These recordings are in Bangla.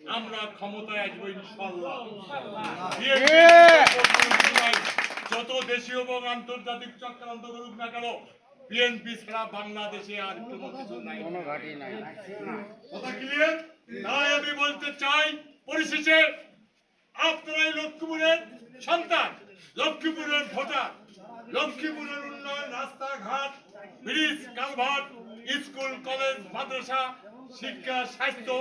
আমরা ক্ষমতায় আসব ইনশাল্লাহ যত দেশীয় এবং আন্তর্জাতিক চক্রান্ত করুক না কেন বিএনপি ছাড়া বাংলাদেশে আর কোনো কিছু নাই। কথা ক্লিয়ার তাই আমি বলতে চাই পরিশেষে আপনারাই লক্ষ্মীপুরের সন্তান লক্ষ্মীপুরের ভোটার লক্ষ্মীপুরের উন্নয়ন রাস্তাঘাট ব্রিজ কালভার্ট স্কুল কলেজ মাদ্রাসা শিক্ষা স্বাস্থ্য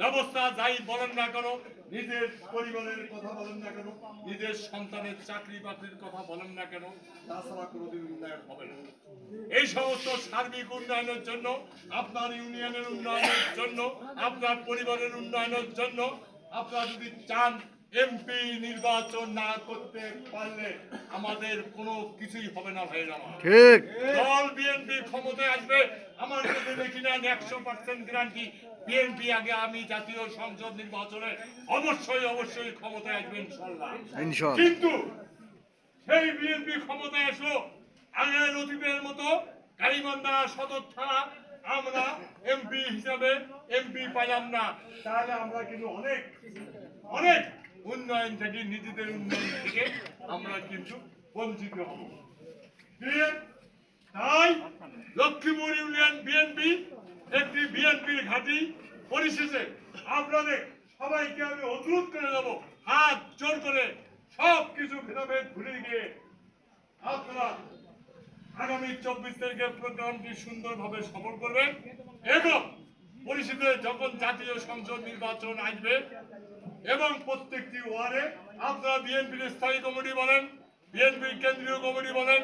ব্যবস্থা যাই বলেন না কেন নিজের পরিবারের কথা বলেন না কেন নিজের সন্তানের চাকরি বাকরির কথা বলেন না কেন তাছাড়া কোনোদিন উন্নয়ন হবে না। এই সমস্ত সার্বিক উন্নয়নের জন্য আপনার ইউনিয়নের উন্নয়নের জন্য আপনার পরিবারের উন্নয়নের জন্য আপনারা যদি চান এমপি নির্বাচন না করতে পারলে আমাদের কোনো কিছুই হবে না ভাইরা আমার। ঠিক। দল বিএনপি ক্ষমতায় আসবে আমার কাছে দেখি না একশো পার্সেন্ট গ্যারান্টি বিএনপি আগে আমি জাতীয় সংসদ নির্বাচনে অবশ্যই অবশ্যই ক্ষমতায় আসবে ইনশাল্লাহ কিন্তু সেই বিএনপি ক্ষমতায় আসলো আগের অতীতের মতো গাইবান্ধা সদর থানা আমরা এমপি হিসাবে এমপি পাইলাম না। তাহলে আমরা কিন্তু অনেক অনেক উন্নয়ন থেকে নিজেদের উন্নয়ন থেকে আমরা কিন্তু বঞ্চিত হব? তাই লক্ষ্মীপুর ইউনিয়ন বিএনপি একটি বিএনপির ঘাঁটি পরিশেষে আপনাদের সবাইকে আমি অনুরোধ করে দেব হাত জোর করে সব কিছু ভেদাভেদ ভুলে গিয়ে আপনারা আগামী চব্বিশ তারিখে প্রোগ্রামটি সুন্দরভাবে সফল করবেন এবং পরিষদে যখন জাতীয় সংসদ নির্বাচন আসবে এবং প্রত্যেকটি ওয়ার্ডে আপনারা বিএনপির স্থায়ী কমিটি বলেন বিএনপির কেন্দ্রীয় কমিটি বলেন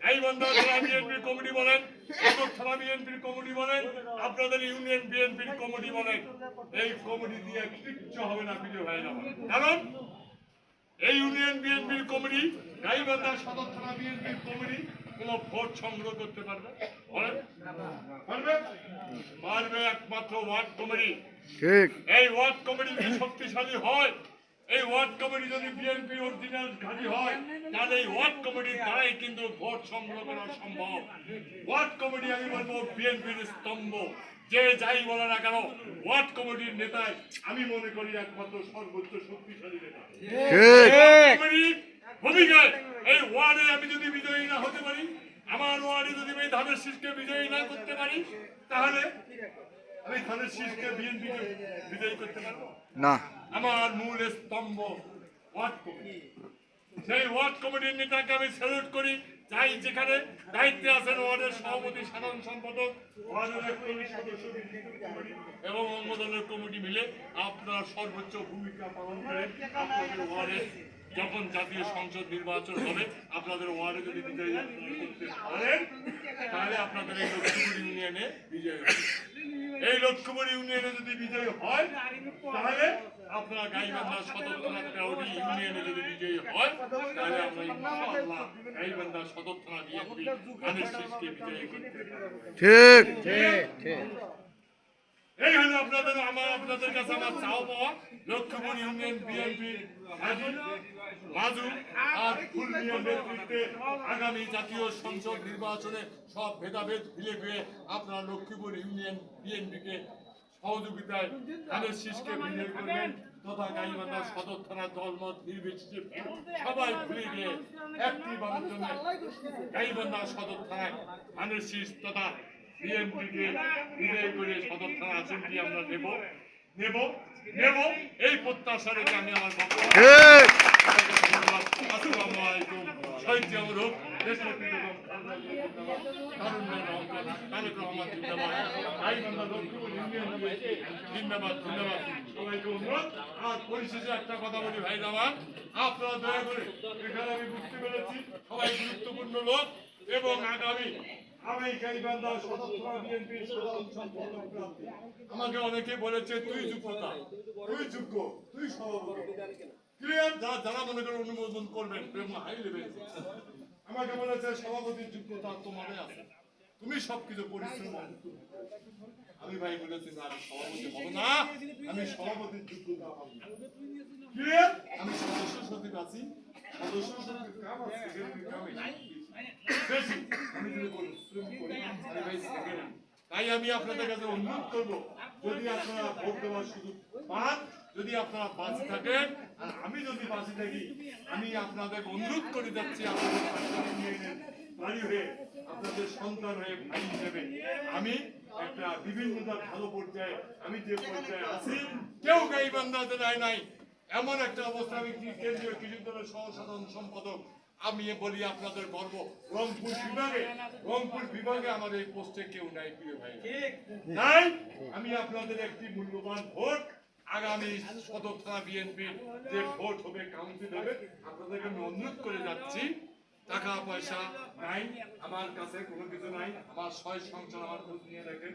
গাইবান্ধা থানা বিএনপির কমিটি বলেন একক থানা বিএনপির কমিটি বলেন আপনাদের ইউনিয়ন বিএনপির কমিটি বলেন। এই কমিটি দিয়ে কিচ্ছু হবে না হয় না কারণ এই ইউনিয়ন বিএনপির কমিটি গাইবান্ধা সদর থানা বিএনপির কমিটি কোন ভোট সংগ্রহ করতে পারবে? পারবে? পারবে একমাত্র ওয়ার্ড কমিটি। ঠিক। এই ওয়ার্ড কমিটি শক্তিশালী হয় এই ওয়ার্ড কমিটি যদি বিএনপি অরিজিনাল ঘাঁটি হয় তাহলে এই ওয়ার্ড কমিটির দ্বারাই কিন্তু ভোট সংগ্রহ করা সম্ভব। ওয়ার্ড কমিটি আমি বলব বিএনপির স্তম্ভ। যে যাই বলে না কেন ওয়ার্ড কমিটির নেতায় আমি মনে করি একমাত্র সর্বোচ্চ শক্তিশালী নেতা। ভূমিকায় এই ওয়ার্ডে আমি যদি বিজয়ী না হতে পারি আমার ওয়ার্ডে যদি আমি ধানের শীষকে বিজয়ী না করতে পারি তাহলে আমি ধানের শীষকে বিএনপি বিজয়ী করতে পারব? না। আমার মূল স্তম্ভ, ওয়ার্ড কমিটি। সেই ওয়ার্ড কমিটির নেতাকে আমি স্যালুট করি। যাই যেখানে দায়িত্বে আছেন ওয়ার্ডের সভাপতি, সাধারণ সম্পাদক সদস্য কমিটি এবং অঙ্গদলের কমিটি মিলে আপনারা সর্বোচ্চ ভূমিকা পালন করে আপনাদের যখন জাতীয় সংসদ নির্বাচন হবে, আপনাদের ওয়ার্ডে যদি বিজয়ী করতে পারেন, তাহলে আপনাদের এই লক্ষ্মীপুর ইউনিয়নে বিজয় এই লক্ষ্মীপুর ইউনিয়নে যদি বিজয় হয় তাহলে আপনারা গাইবান্ধা সদর থানা তেওড়ি ইউনিয়নে যদি বিজয়ী হয় তাহলে আমরা ইনশাআল্লাহ গাইবান্ধা সদর থানা বিএনপি ধানের বিজয়ী ঠিক। ঠিক ঠিক। এই আপনাদের, আমার আপনাদের কাছে আমার চাও পাওয়া। লক্ষ্মীপুর ইউনিয়ন বিএনপি আগামী জাতীয় সংসদ নির্বাচনে সব ভেদাভেদ ভুলে গিয়ে আপনারা লক্ষ্মীপুর ইউনিয়ন বিএনপিকে সহযোগিতায় ধানের শীষকে বিজয় করবেন তথা গাইবান্ধা সদর থানা দলমত নির্বিশেষে সবাই ভুলে গিয়ে একটি বারের জন্য গাইবান্ধা সদর থানায় ধানের শীষ তথা বিএনপিকে বিজয় করে সদর থানা আসনটি আমরা নেব। নেব নেব। এই প্রত্যাশা রেখে আমি আমার পরিশেষে একটা কথা বলি ভাই আমার আপনারা দয়া করে এখানে আমি বুঝতে পেরেছি সবাই গুরুত্বপূর্ণ লোক এবং আগামী আমাকে অনেকে বলেছে, তুই তুই তুই সভাপতি। ক্লিয়ার যারা যারা মনে করে অনুমোদন করবেন, প্রেম হাই লেভেল আমাকে বলেছে, সভাপতির যোগ্যতা আছে। তুমি সবকিছু পরিশ্রম আমি ভাই বলেছি, না, আমি সভাপতি হব না। আমি সভাপতির যোগ্যতা আমি সদস্য সচিব আছি। সদস্য সচিব কাম আর তাই আমি আপনাদের কাছে অনুরোধ করব, যদি আপনারা ভোট দেওয়ার সুযোগ পান, যদি আপনারা বাঁচে থাকেন, আর আমি যদি বাঁচে থাকি, আমি আপনাদের অনুরোধ করে যাচ্ছি আমি একটা যে পর্যায়ে আছি, কেউ এমন একটা অবস্থা, আমি কেন্দ্রীয় কৃষি দলের সহ সাধারণ সম্পাদক আমি বলি আপনাদের গর্ব। রংপুর বিভাগে রংপুর বিভাগে আমার এই পোস্টে কেউ নাই প্রিয় ভাই তাই আমি আপনাদের একটি মূল্যবান ভোট। আগামী সদর থানা বিএনপি যে ভোট হবে কাউন্সিল হবে আপনাদেরকে আমি অনুরোধ করে যাচ্ছি। টাকা পয়সা নাই আমার কাছে কোনো কিছু নাই। আমার ছয় সংসার আমার খোঁজ নিয়ে রাখেন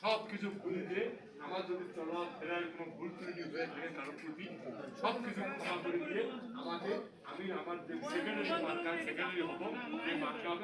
সব কিছু ভুলে আমার যদি চলাফেরার কোনো ভুল ত্রুটি হয়ে থাকে কারও প্রতি সব কিছু ক্ষমা করে দিয়ে আমাকে, আমি আমার যে সেক্রেটারি মার্কা সেক্রেটারি হব, সেই মার্কা